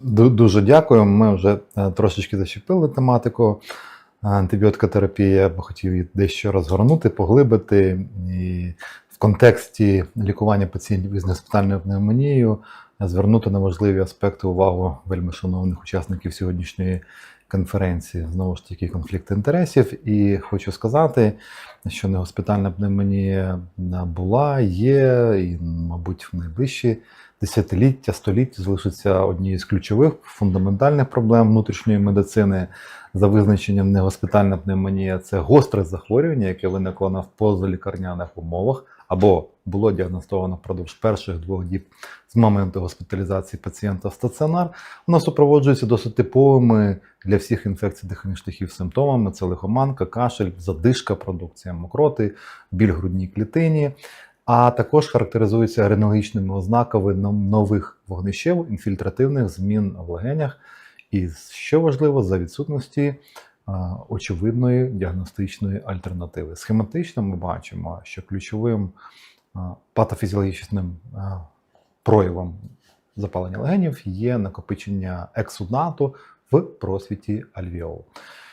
Ду- Дуже дякую. Ми вже е, трошечки зачепили тематику антибіотикотерапії. Я б хотів її дещо розгорнути, поглибити. І в контексті лікування пацієнтів із неспитальною пневмонією звернути на важливі аспекти увагу вельми шановних учасників сьогоднішньої конференції. Знову ж таки, конфлікт інтересів. І хочу сказати, що негоспітальна пневмонія була, є, і, мабуть, в найближчі десятиліття, століття залишиться однією з ключових фундаментальних проблем внутрішньої медицини. За визначенням негоспітальна пневмонія це гостре захворювання, яке виникло на позалікарняних умовах, або було діагностовано впродовж перших двох діб з моменту госпіталізації пацієнта в стаціонар. Воно супроводжується досить типовими для всіх інфекцій дихальних шляхів симптомами: це лихоманка, кашель, задишка, продукція мокроти, біль грудній клітині. А також характеризується ренологічними ознаками нових вогнищево-інфільтративних змін в легенях, і що важливо, за відсутності очевидної діагностичної альтернативи. Схематично ми бачимо, що ключовим патофізіологічним проявом запалення легенів є накопичення ексудату в просвіті альвіол.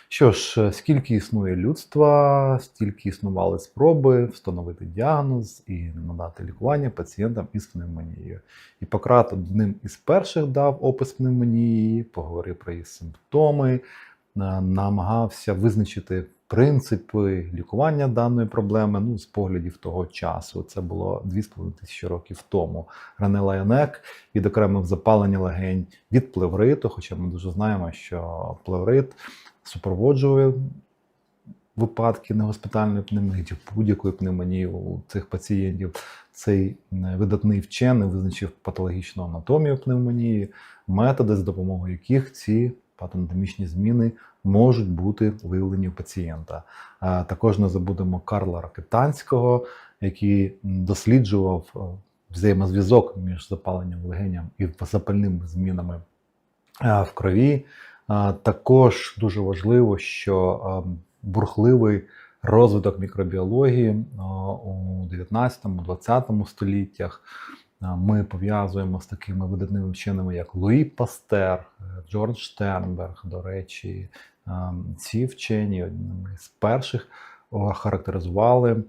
Що ж, скільки існує людства, стільки існували спроби встановити діагноз і надати лікування пацієнтам із пневмонією. Гіппократ одним із перших дав опис пневмонії, поговорив про її симптоми, намагався визначити принципи лікування даної проблеми ну, з поглядів того часу. Це було 2,5 тисячі років тому. Рене Лайонек відокремив запалення легень від плевриту, хоча ми дуже знаємо, що плеврит супроводжує випадки негоспітальної пневмонії будь-якої пневмонії у цих пацієнтів. Цей видатний вчений визначив патологічну анатомію пневмонії, методи, з допомогою яких ці патанатомічні зміни можуть бути виявлені у пацієнта. Також не забудемо Карла Ракетанського, який досліджував е, взаємозв'язок між запаленням легеням і запальними змінами е, в крові. Також дуже важливо, що бурхливий розвиток мікробіології у 19-20 століттях ми пов'язуємо з такими видатними вченими, як Луї Пастер, е, Джордж Штернберг. До речі, ці вчені одними з перших характеризували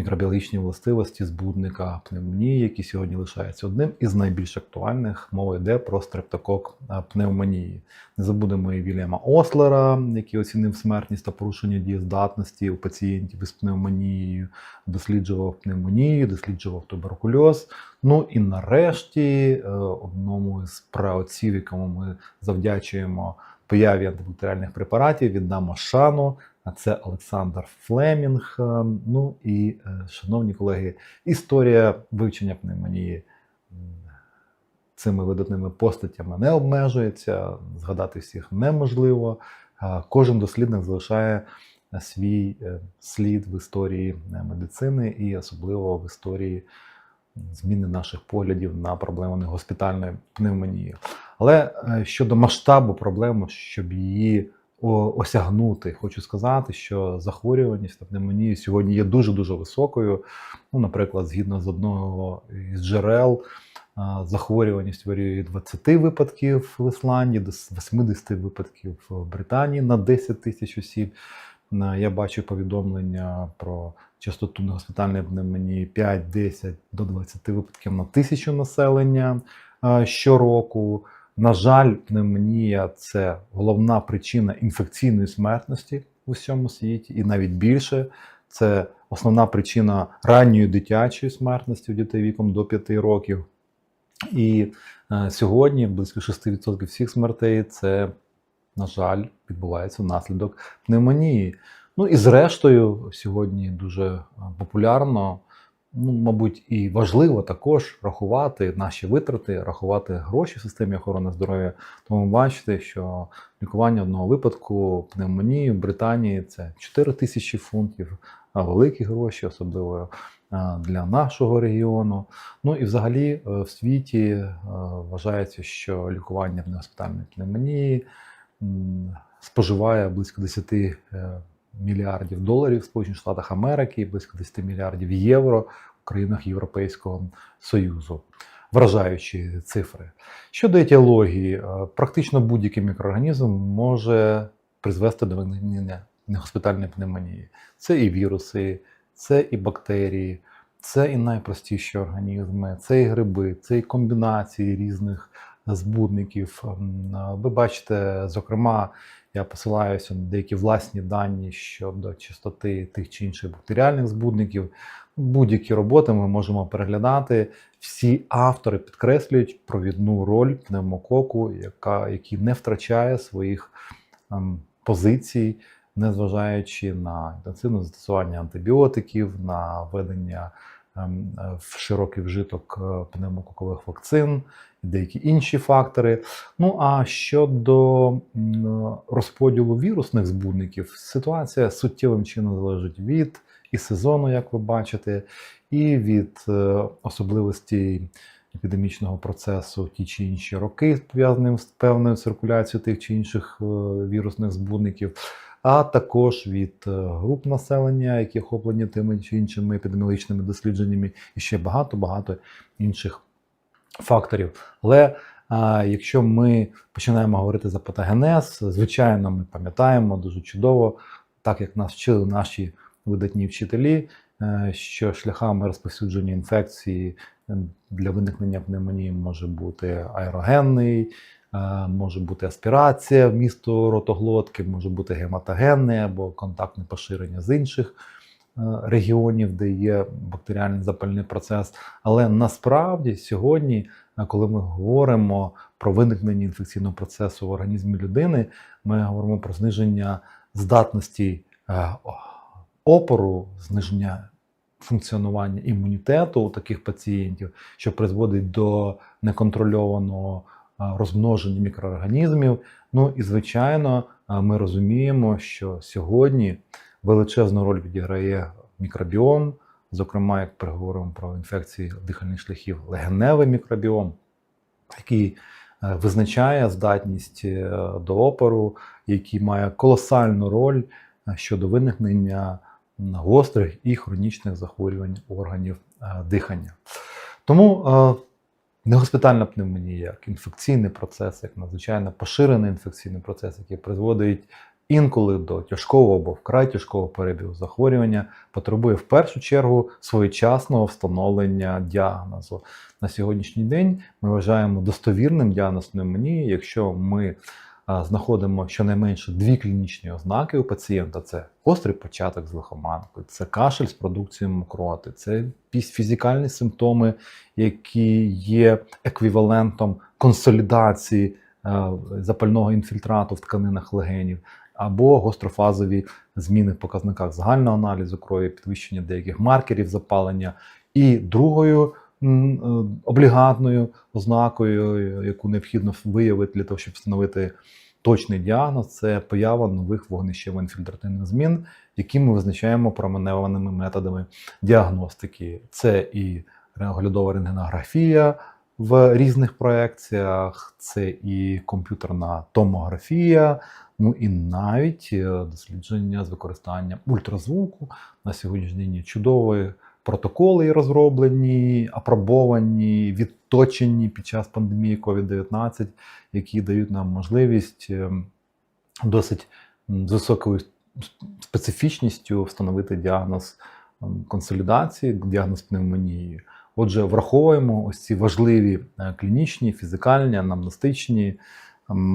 мікробіологічні властивості збудника пневмонії, які сьогодні лишаються одним із найбільш актуальних. Мова йде про стрептокок пневмонії. Не забудемо і Вільяма Ослера, який оцінив смертність та порушення дієздатності у пацієнтів із пневмонією, досліджував пневмонію, досліджував туберкульоз. Ну і нарешті е, одному із праотців, якому ми завдячуємо появі антибактеріальних препаратів, віддамо шану. А це Олександр Флемінг. Е, Ну і, е, шановні колеги, історія вивчення пневмонії цими видатними постатями не обмежується. Згадати всіх неможливо. Кожен дослідник залишає е, свій е, слід в історії е, медицини і особливо в історії зміни наших поглядів на проблему негоспітальної пневмонії. Але е, щодо масштабу проблеми, щоб її осягнути, хочу сказати, що захворюваність на пневмонію сьогодні є дуже дуже високою. Ну, наприклад, згідно з одного із джерел, захворюваність варіює від 20 випадків в Ісландії до 80 випадків в Британії на 10 тисяч осіб. Я бачу повідомлення про частоту негоспітальної пневмонії 5-10 до 20 випадків на тисячу населення щороку. На жаль, пневмонія це головна причина інфекційної смертності в усьому світі, і навіть більше це основна причина ранньої дитячої смертності у дітей віком до 5 років. І е, сьогодні близько 6% всіх смертей це, на жаль, відбувається внаслідок пневмонії. Ну і зрештою, сьогодні дуже е, популярно, ну, мабуть, і важливо також рахувати наші витрати, рахувати гроші в системі охорони здоров'я. Тому ви бачите, що лікування одного випадку пневмонії в Британії це 4 тисячі фунтів, а великі гроші, особливо е, для нашого регіону. Ну і взагалі е, в світі е, вважається, що лікування в негоспітальної пневмонії споживає близько 10 е, мільярдів доларів в Сполучених Штатах Америки, близько 10 мільярдів євро в країнах Європейського Союзу. вражаючі цифри. Щодо етіології, е, практично будь-який мікроорганізм може призвести до виникнення негоспітальної пневмонії. Це і віруси, це і бактерії, це і найпростіші організми, це і гриби, це і комбінації різних збудників. Е, Ви бачите, зокрема, я посилаюся на деякі власні дані щодо чистоти тих чи інших бактеріальних збудників. Будь-які роботи ми можемо переглядати. Всі автори підкреслюють провідну роль пневмококу, яка, який не втрачає своїх ем, позицій, незважаючи на інтенсивне застосування антибіотиків, на введення ем, е, в широкий вжиток е, пневмококових вакцин деякі інші фактори. Ну а щодо розподілу вірусних збудників, ситуація суттєвим чином залежить від і сезону, як ви бачите, і від е, особливостей епідемічного процесу ті чи інші роки, пов'язаним з певною циркуляцією тих чи інших е, вірусних збудників, а також від е, груп населення, які охоплені тими чи іншими епідеміологічними дослідженнями, і ще багато-багато інших факторів. Але а, якщо ми починаємо говорити за патогенез, звичайно, ми пам'ятаємо дуже чудово, так як нас вчили наші видатні вчителі, е, що шляхами розповсюдження інфекції для виникнення пневмонії може бути аерогенний, е, може бути аспірація в місто ротоглотки, може бути гематогенне або контактне поширення з інших регіонів, де є бактеріальний запальний процес. Але насправді сьогодні, е, коли ми говоримо про виникнення інфекційного процесу в організмі людини, ми говоримо про зниження здатності е, опору, зниження функціонування імунітету у таких пацієнтів, що призводить до неконтрольованого розмноження мікроорганізмів. Ну і звичайно, ми розуміємо, що сьогодні величезну роль відіграє мікробіом, зокрема, як переговоримо про інфекції дихальних шляхів, легеневий мікробіом, який е, визначає здатність е, до опору, який має колосальну роль е, щодо виникнення гострих і хронічних захворювань органів дихання. Тому негоспітальна пневмонія, як інфекційний процес, як надзвичайно поширений інфекційний процес, який призводить інколи до тяжкого або вкрай тяжкого перебігу захворювання, потребує в першу чергу своєчасного встановлення діагнозу. На сьогоднішній день ми вважаємо достовірним діагноз пневмонії, якщо ми знаходимо щонайменше дві клінічні ознаки у пацієнта: це гострий початок з лихоманкою, це кашель з продукцією мокроти, це якісь фізикальні симптоми, які є еквівалентом консолідації е, запального інфільтрату в тканинах легенів, або гострофазові зміни в показниках загального аналізу крові, підвищення деяких маркерів запалення. І другою е, облігатною ознакою, яку необхідно виявити для того, щоб встановити точний діагноз, це поява нових вогнищево-інфільтративних змін, які ми визначаємо променеваними методами діагностики. Це і оглядова рентгенографія в різних проекціях, це і комп'ютерна томографія, ну і навіть е, дослідження з використанням ультразвуку. На сьогоднішній день чудові протоколи розроблені, апробовані, відточені під час пандемії COVID-19, які дають нам можливість е, досить з високою специфічністю встановити діагноз консолідації, діагноз пневмонії. Отже, враховуємо ось ці важливі е, клінічні, фізикальні, анамнестичні,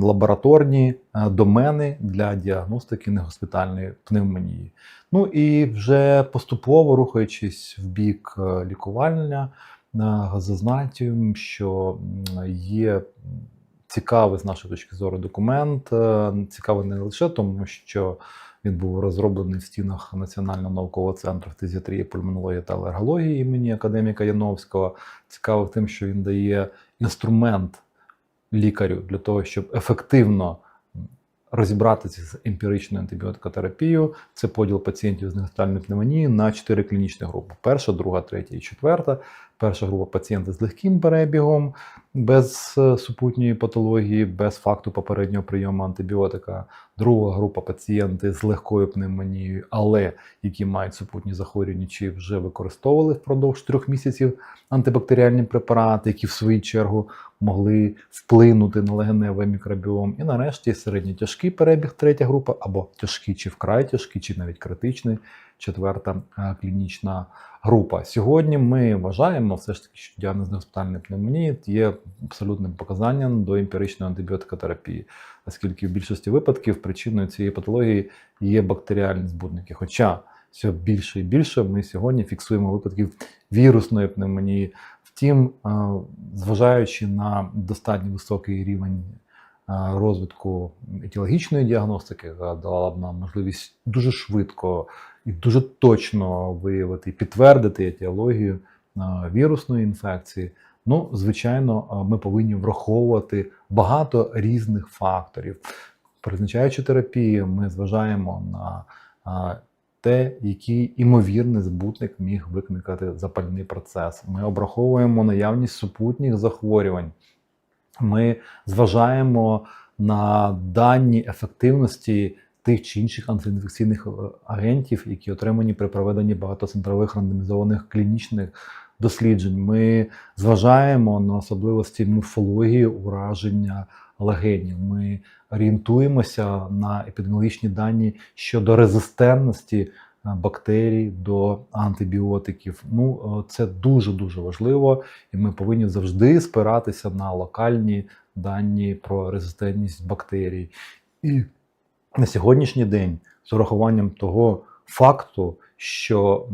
лабораторні е, домени для діагностики негоспітальної пневмонії. Ну і вже поступово рухаючись в бік е, лікування, зазначимо, що є цікавий з нашої точки зору документ. Цікавий не лише тому, що він був розроблений в стінах Національного наукового центру фтизіатрії, пульмонології та алергології імені академіка Яновського. Цікавий тим, що він дає інструмент лікарю для того, щоб ефективно розібратися з емпіричною антибіотикотерапією. Це поділ пацієнтів з негостальною пневмонією на чотири клінічні групи: перша, друга, третя і четверта. Перша група пацієнти з легким перебігом, без е, супутньої патології, без факту попереднього прийому антибіотика. Друга група пацієнти з легкою пневмонією, але які мають супутні захворювання, чи вже використовували впродовж трьох місяців антибактеріальні препарати, які в свою чергу могли вплинути на легеневий мікробіом. І нарешті середньотяжкий перебіг, третя група, або тяжкий чи вкрай тяжкий, чи навіть критичний, четверта е, клінічна група. Сьогодні ми вважаємо все ж таки, що діагноз госпітальної пневмонії є абсолютним показанням до емпіричної антибіотикотерапії, оскільки в більшості випадків причиною цієї патології є бактеріальні збудники. Хоча все більше і більше ми сьогодні фіксуємо випадків вірусної пневмонії. Втім, е, зважаючи на достатньо високий рівень е, розвитку етіологічної діагностики, яка дала б нам можливість дуже швидко і дуже точно виявити і підтвердити етіологію е, вірусної інфекції. Ну, звичайно, ми повинні враховувати багато різних факторів. Призначаючи терапію, ми зважаємо на те, який імовірний збутник міг викликати запальний процес. Ми обраховуємо наявність супутніх захворювань. Ми зважаємо на дані ефективності тих чи інших антиінфекційних е, агентів, які отримані при проведенні багатоцентрових рандомізованих клінічних досліджень. Ми зважаємо на особливості морфології ураження легенів. Ми орієнтуємося на епідеміологічні дані щодо резистентності е, бактерій до антибіотиків. Ну, е, це дуже дуже важливо, і ми повинні завжди спиратися на локальні дані про резистентність бактерій. І на сьогоднішній день з урахуванням того факту, що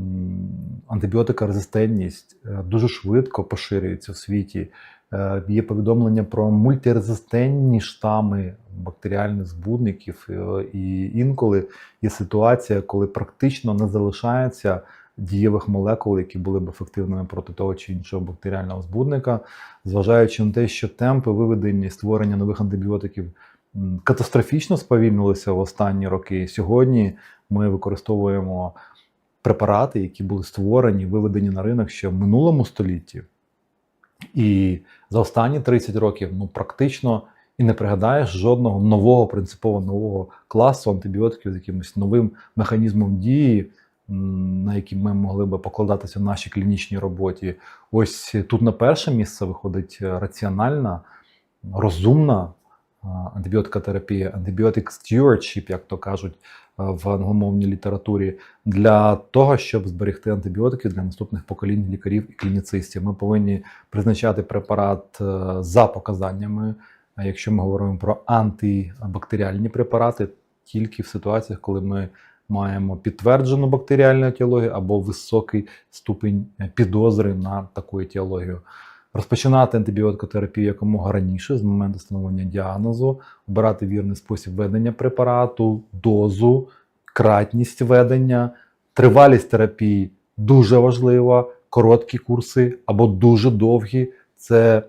антибіотикорезистентність е, дуже швидко поширюється в світі. Е, є повідомлення про мультирезистентні штами бактеріальних збудників, е, і інколи є ситуація, коли практично не залишається дієвих молекул, які були б ефективними проти того чи іншого бактеріального збудника, зважаючи на те, що темпи виведення і створення нових антибіотиків катастрофічно сповільнилися в останні роки. Сьогодні ми використовуємо препарати, які були створені, виведені на ринок ще в минулому столітті. І за останні 30 років ну практично і не пригадаєш жодного нового принципово нового класу антибіотиків з якимось новим механізмом дії, на які ми могли би покладатися в нашій клінічній роботі. Ось тут на перше місце виходить раціональна, розумна антибіотикотерапія, антибіотик stewardship, як то кажуть в англомовній літературі, для того, щоб зберегти антибіотики для наступних поколінь лікарів і клініцистів. Ми повинні призначати препарат е, за показаннями. Якщо ми говоримо про антибактеріальні препарати, тільки в ситуаціях, коли ми маємо підтверджену бактеріальну етіологію або високий ступінь підозри на таку етіологію. Розпочинати антибіотикотерапію якомога раніше з моменту встановлення діагнозу, обирати вірний спосіб ведення препарату, дозу, кратність ведення, тривалість терапії дуже важлива, короткі курси або дуже довгі це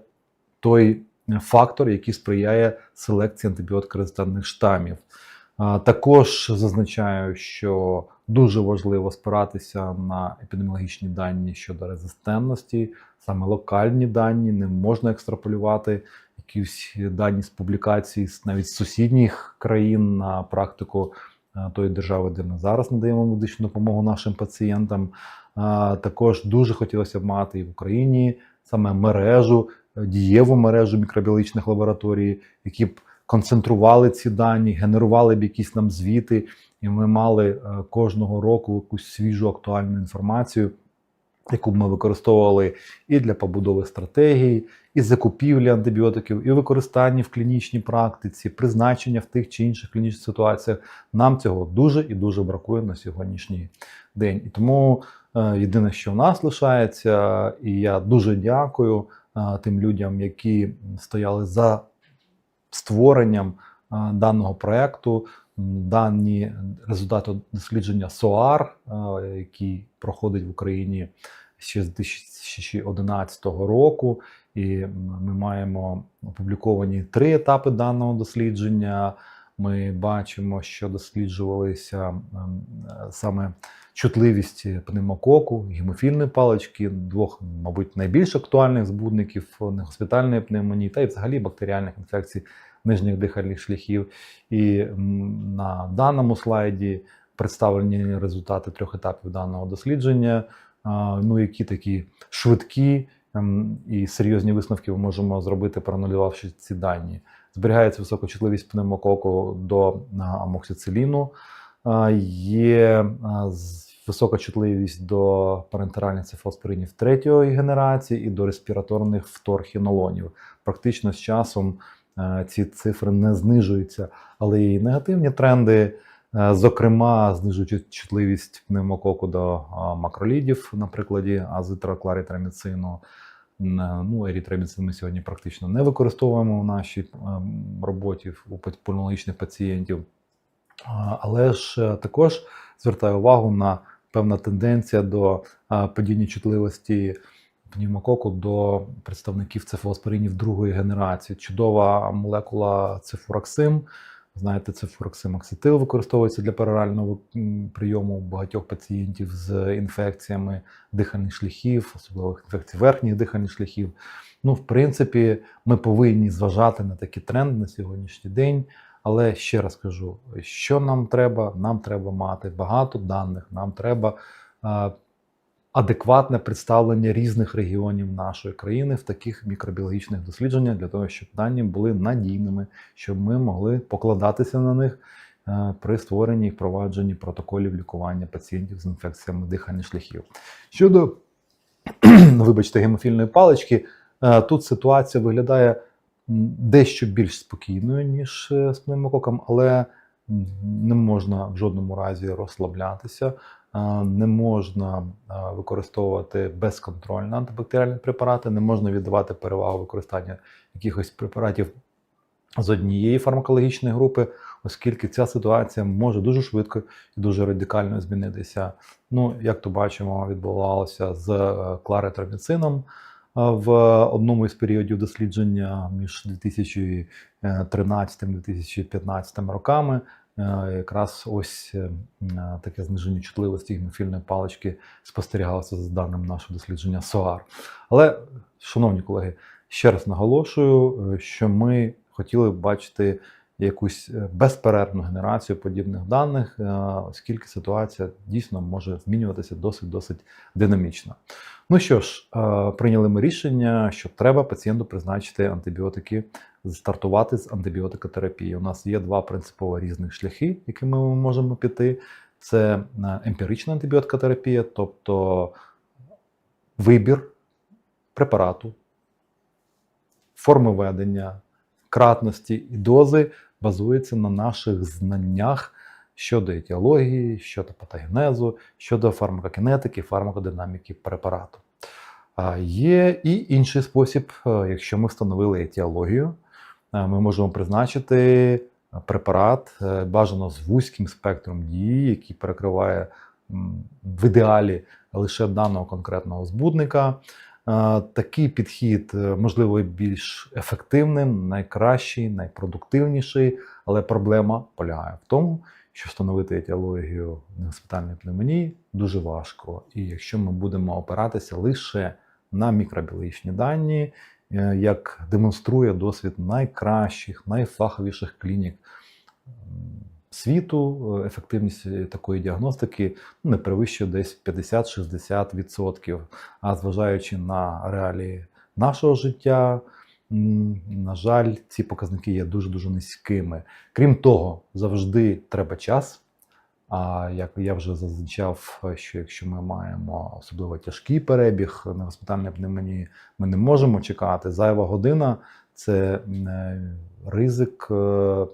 той фактор, який сприяє селекції антибіотикорезистентних штамів. Також зазначаю, що дуже важливо спиратися на епідеміологічні дані щодо резистентності, саме локальні дані, не можна екстраполювати якісь дані з публікацій навіть з сусідніх країн на практику тої держави, де ми зараз надаємо медичну допомогу нашим пацієнтам. Також дуже хотілося б мати і в Україні саме мережу, дієву мережу мікробіологічних лабораторій, які б концентрували ці дані, генерували б якісь нам звіти, і ми мали е, кожного року якусь свіжу актуальну інформацію, яку б ми використовували і для побудови стратегії, і закупівлі антибіотиків, і використання в клінічній практиці, призначення в тих чи інших клінічних ситуаціях. Нам цього дуже і дуже бракує на сьогоднішній день. І тому е, єдине, що в нас лишається, і я дуже дякую е, тим людям, які стояли за створенням даного проекту. Дані результати дослідження СОАР, який проходить в Україні ще з 2011 року, і ми маємо опубліковані три етапи даного дослідження. Ми бачимо, що досліджувалися ем, е, саме чутливість пневмококу, гемофільної палички, двох, мабуть, найбільш актуальних збудників негоспітальної пневмонії та й взагалі бактеріальних інфекцій нижніх дихальних шляхів. І на даному слайді представлені результати трьох етапів даного дослідження. Ну, які такі швидкі ем, і серйозні висновки ми можемо зробити, проаналізувавши ці дані. Зберігається висока чутливість пневмококу до амоксициліну. Є висока чутливість до парентеральних цефалоспоринів третьої генерації і до респіраторних вторхінолонів. Практично з часом ці цифри не знижуються, але є і негативні тренди. Зокрема, знижуючи чутливість пневмококу до макролідів на прикладі азитрокларітраміцину. Е, Ну, ерітроміцин ми сьогодні практично не використовуємо в нашій ем, роботі у пульмонологічних пацієнтів. Але ж е, також звертаю увагу на певна тенденція до падіння чутливості пневмококу до представників цефалоспоринів другої генерації. Чудова молекула цифураксим. Знаєте, цифураксим окситил використовується для перорального прийому багатьох пацієнтів з інфекціями дихальних шляхів, особливо інфекцій верхніх дихальних шляхів. Ну, в принципі, ми повинні зважати на такі тренди на сьогоднішній день. Але ще раз кажу, що нам треба? Нам треба мати багато даних, нам треба адекватне представлення різних регіонів нашої країни в таких мікробіологічних дослідженнях для того, щоб дані були надійними, щоб ми могли покладатися на них е, при створенні і впровадженні протоколів лікування пацієнтів з інфекціями дихальних шляхів. Щодо, вибачте, гемофільної палички, е, тут ситуація виглядає дещо більш спокійною, ніж е, з пневмококом, але не можна в жодному разі розслаблятися. Не можна використовувати безконтрольно антибактеріальні препарати, не можна віддавати перевагу використанню якихось препаратів з однієї фармакологічної групи, оскільки ця ситуація може дуже швидко і дуже радикально змінитися. Ну, як то бачимо, відбувалося з е, кларитроміцином е, в одному із періодів дослідження між 2013-2015 роками. Е, Якраз ось е, таке зниження чутливості гемофільної палички спостерігалося за даним нашого дослідження СОАР. Але, шановні колеги, ще раз наголошую, е, що ми хотіли б бачити якусь е, безперервну генерацію подібних даних, е, оскільки ситуація дійсно може змінюватися досить досить динамічно. Ну що ж, е, прийняли ми рішення, що треба пацієнту призначити антибіотики, стартувати з антибіотикотерапії. У нас є два принципово різних шляхи, якими ми можемо піти. Це е, емпірична антибіотикотерапія, тобто вибір препарату, форми ведення, кратності і дози базується на наших знаннях щодо етіології, щодо патогенезу, щодо фармакокінетики, фармакодинаміки препарату. Є і інший спосіб, е, якщо ми встановили етіологію, е, ми можемо призначити препарат е, бажано з вузьким спектром дії, який перекриває в ідеалі лише даного конкретного збудника. Такий підхід, можливо, більш ефективним, найкращий, найпродуктивніший, але проблема полягає в тому, що встановити етіологію негоспітальної пневмонії дуже важко. І якщо ми будемо опиратися лише на мікробіологічні дані, е, як демонструє досвід найкращих, найфаховіших клінік світу, е, ефективність такої діагностики не перевищує десь 50-60%. А зважаючи на реалії нашого життя, на жаль, ці показники є дуже дуже низькими. Крім того, завжди треба час. А як я вже зазначав, що якщо ми маємо особливо тяжкий перебіг на госпітальній пневмонії, ми не можемо чекати. Зайва година це е, ризик е,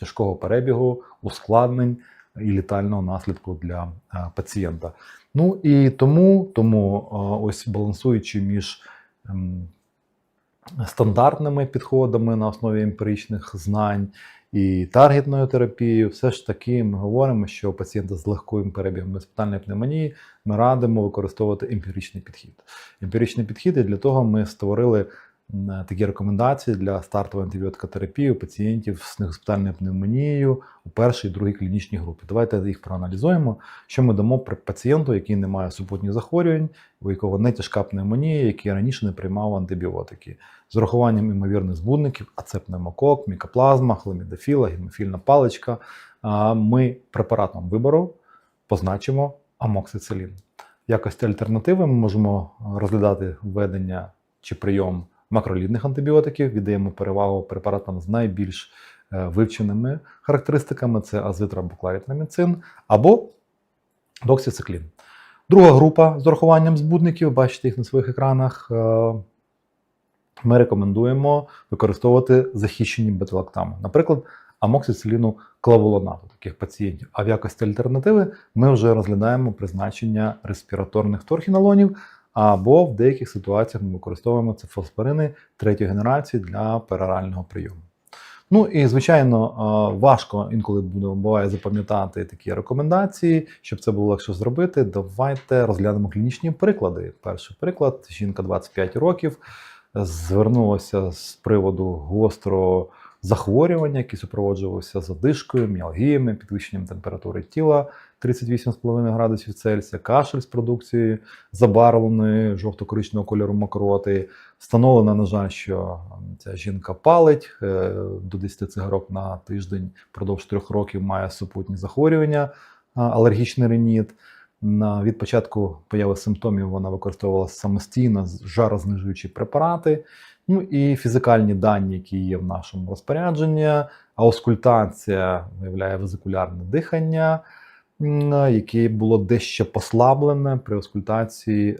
тяжкого перебігу, ускладнень і літального наслідку для е, пацієнта. Ну і тому, тому ось балансуючи між ем, стандартними підходами на основі емпіричних знань і таргетною терапією, все ж таки ми говоримо, що пацієнта з легким перебігом безпитальної пневмонії ми радимо використовувати емпіричний підхід. Емпіричний підхід і для того ми створили такі рекомендації для стартової антибіотикотерапії у пацієнтів з негоспітальною пневмонією у першій і другій клінічній групі. Давайте їх проаналізуємо. Що ми дамо пацієнту, який не має супутніх захворювань, у якого не тяжка пневмонія, який раніше не приймав антибіотики. З урахуванням імовірних збудників, а це пневмокок, мікоплазма, хламідофіла, гемофільна паличка. Ми препаратом вибору позначимо амоксицилін. В якості альтернативи ми можемо розглядати введення чи прийом макролідних антибіотиків, віддаємо перевагу препаратам з найбільш е, вивченими характеристиками: це азитробукларітраміцин або доксициклін. Друга група з урахуванням збудників, бачите їх на своїх екранах. е, Ми рекомендуємо використовувати захищені беталактами, наприклад, амоксициліну клавулонату таких пацієнтів. А в якості альтернативи ми вже розглядаємо призначення респіраторних торхінолонів, або в деяких ситуаціях ми використовуємо цефалспорини третьої генерації для перорального прийому. Ну і звичайно, е, важко інколи буває запам'ятати такі рекомендації. Щоб це було легше зробити, давайте розглянемо клінічні приклади. Перший приклад: жінка 25 років звернулася з приводу гострого захворювання, яке супроводжувалося задишкою, міалгіями, підвищенням температури тіла 38,5 градусів Цельсія, кашель з продукцією забарвленої жовто-коричневого кольору мокроти. Встановлено, на жаль, що ця жінка палить е, до 10 цигарок на тиждень впродовж трьох років має супутні захворювання, алергічний реніт. Від початку появи симптомів вона використовувала самостійно жарознижуючі препарати. Ну і фізикальні дані, які є в нашому розпорядженні. Аускультація виявляє везикулярне дихання, яке було дещо послаблене при аускультації е,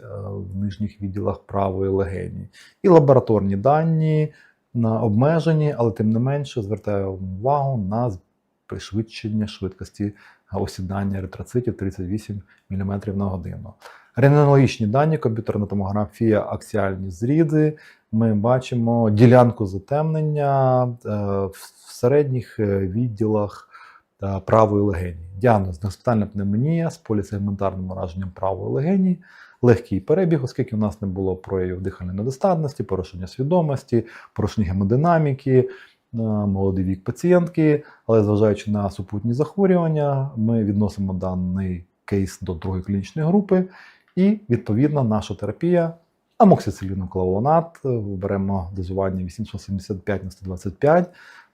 в нижніх відділах правої легені. І лабораторні дані обмежені, але тим не менше звертаю увагу на пришвидшення швидкості осідання еритроцитів 38 мм на годину. Рентгенологічні дані, комп'ютерна томографія, аксіальні зріди. Ми бачимо ділянку затемнення е, в середніх е, відділах е, правої легені. Діагноз негоспітальна пневмонія з полісегментарним ураженням правої легені, легкий перебіг, оскільки в нас не було проявів дихальної недостатності, порушення свідомості, порушення гемодинаміки, е, молодий вік пацієнтки. Але зважаючи на супутні захворювання, ми відносимо даний кейс до другої клінічної групи, і відповідно наша терапія амоксициліноклавонат. Беремо дозування 875 на 125.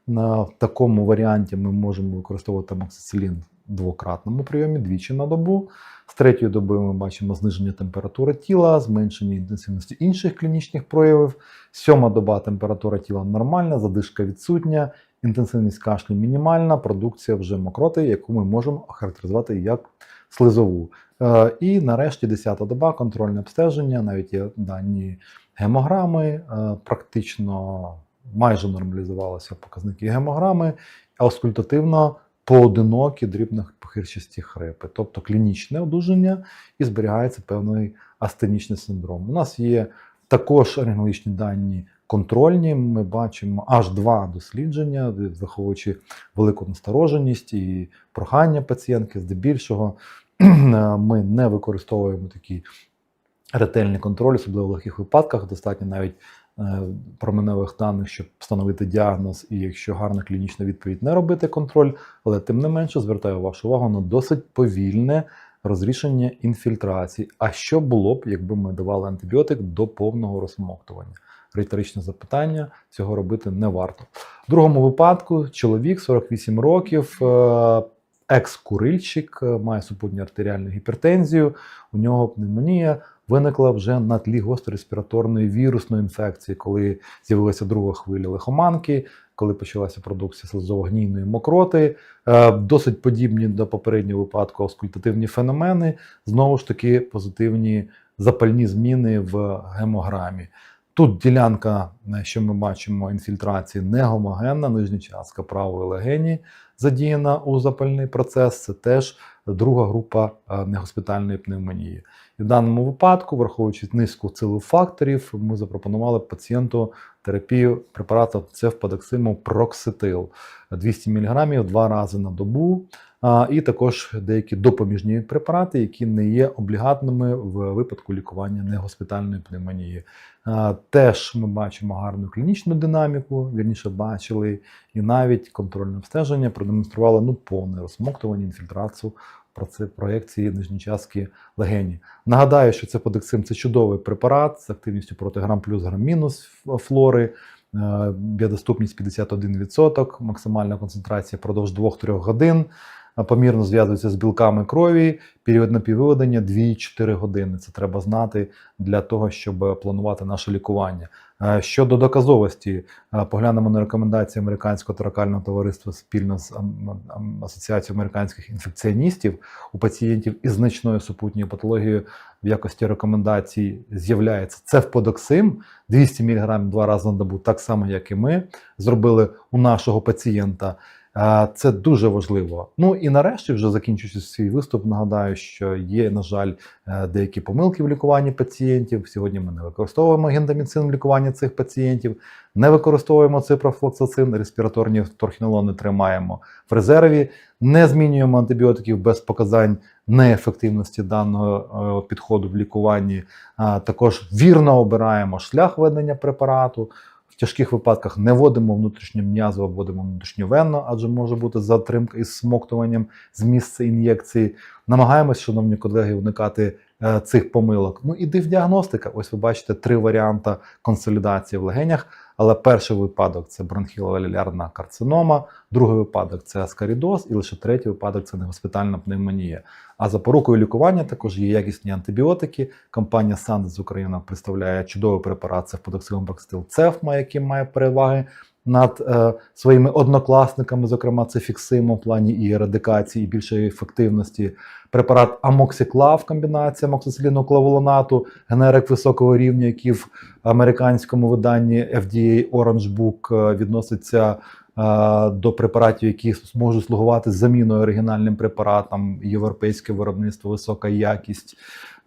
В такому варіанті ми можемо використовувати амоксицилін в двократному прийомі двічі на добу. З третьої доби ми бачимо зниження температури тіла, зменшення інтенсивності інших клінічних проявів. Сьома доба температура тіла нормальна, задишка відсутня, інтенсивність кашлю мінімальна, продукція вже мокроти, яку ми можемо охарактеризувати як слизову. Е, І нарешті 10-та доба контрольне обстеження, навіть є дані гемограми, е, практично майже нормалізувалися показники гемограми, аускультативно поодинокі дрібнопохирчасті хрипи, тобто клінічне одужання і зберігається певний астенічний синдром. У нас є також рентгенологічні дані контрольні. Ми бачимо аж два дослідження, враховуючи велику настороженість і прохання пацієнтки, здебільшого ми не використовуємо такі ретельний контроль, особливо в легких випадках. Достатньо навіть променевих даних, щоб встановити діагноз, і якщо гарна клінічна відповідь, не робити контроль. Але тим не менше звертаю вашу увагу на досить повільне розрішення інфільтрації. А що було б, якби ми давали антибіотик до повного розсмоктування? Риторичне запитання, цього робити не варто. В другому випадку чоловік 48 років, е, екс-курильщик, е, має супутню артеріальну гіпертензію, у нього пневмонія виникла вже на тлі гострореспіраторної вірусної інфекції, коли з'явилася друга хвиля лихоманки, коли почалася продукція слизово-гнійної мокроти. Е, Досить подібні до попереднього випадку аускультативні феномени, знову ж таки позитивні запальні зміни в гемограмі. Тут ділянка, що ми бачимо, інфільтрації не гомогенна, нижня частка правої легені задіяна у запальний процес. Це теж друга група е, негоспітальної пневмонії. В даному випадку, враховуючи низку цілих факторів, ми запропонували пацієнту терапію препарату цефпадоксиму прокситил 200 мг два рази на добу. І також деякі допоміжні препарати, які не є облігатними в випадку лікування негоспітальної пневмонії. Теж ми бачимо гарну клінічну динаміку, вірніше бачили, і навіть контрольне обстеження продемонструвало ну, повне розсмоктування, інфільтрацію проце- проекції нижні частки легені. Нагадаю, що це подексим це чудовий препарат з активністю проти грам плюс грам мінус флори. Е, Біодоступність 51%, максимальна концентрація впродовж 2-3 годин. Помірно зв'язується з білками крові, період напіввиведення 2-4 години. Це треба знати для того, щоб планувати наше лікування. Е, Щодо доказовості, е, поглянемо на рекомендації американського торакального товариства спільно з ам- ам- Асоціацією американських інфекціоністів у пацієнтів із значною супутньою патологією в якості рекомендацій з'являється цефподоксим 200 мг два рази на добу, так само як і ми зробили у нашого пацієнта. Е, Це дуже важливо. Ну і нарешті, вже закінчуючи свій виступ, нагадаю, що є, на жаль, е, деякі помилки в лікуванні пацієнтів. Сьогодні ми не використовуємо гендаміцин в лікуванні цих пацієнтів, не використовуємо ципрофлоксацин, респіраторні торхінолони тримаємо в резерві, не змінюємо антибіотиків без показань неефективності даного е, підходу в лікуванні. Також вірно обираємо шлях ведення препарату. В тяжких випадках не вводимо внутрішню м'язу, а вводимо внутрішньовенно, адже може бути затримка із смоктуванням з місця ін'єкції. Намагаємось, шановні колеги, уникати цих помилок. Ну і дивдіагностика. Ось ви бачите три варіанти консолідації в легенях. Але перший випадок це бронхіловалілярна карцинома, другий випадок це аскарідоз, і лише третій випадок це негоспітальна пневмонія. А запорукою лікування також є якісні антибіотики. Компанія Sandoz Україна представляє чудовий препарат це фудоксиломбакстил Цефма, який має переваги над е, своїми однокласниками, зокрема це фіксимо в плані і ерадикації, і більшої ефективності. Препарат Амоксиклав, комбінація амоксициліну клавулонату, генерик високого рівня, який в американському виданні FDA Orange Book е, відноситься е, до препаратів, які зможуть слугувати заміною оригінальним препаратам, європейське виробництво, висока якість.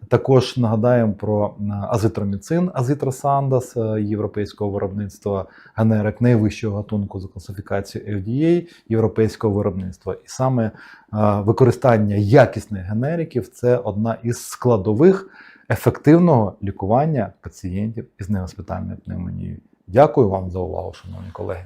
Також нагадаємо про е, азитроміцин, азитросандас е, європейського виробництва, генерик найвищого гатунку за класифікацією FDA європейського виробництва. І саме е, використання якісних генериків це одна із складових ефективного лікування пацієнтів із негоспітальною пневмонією. Дякую вам за увагу, шановні колеги.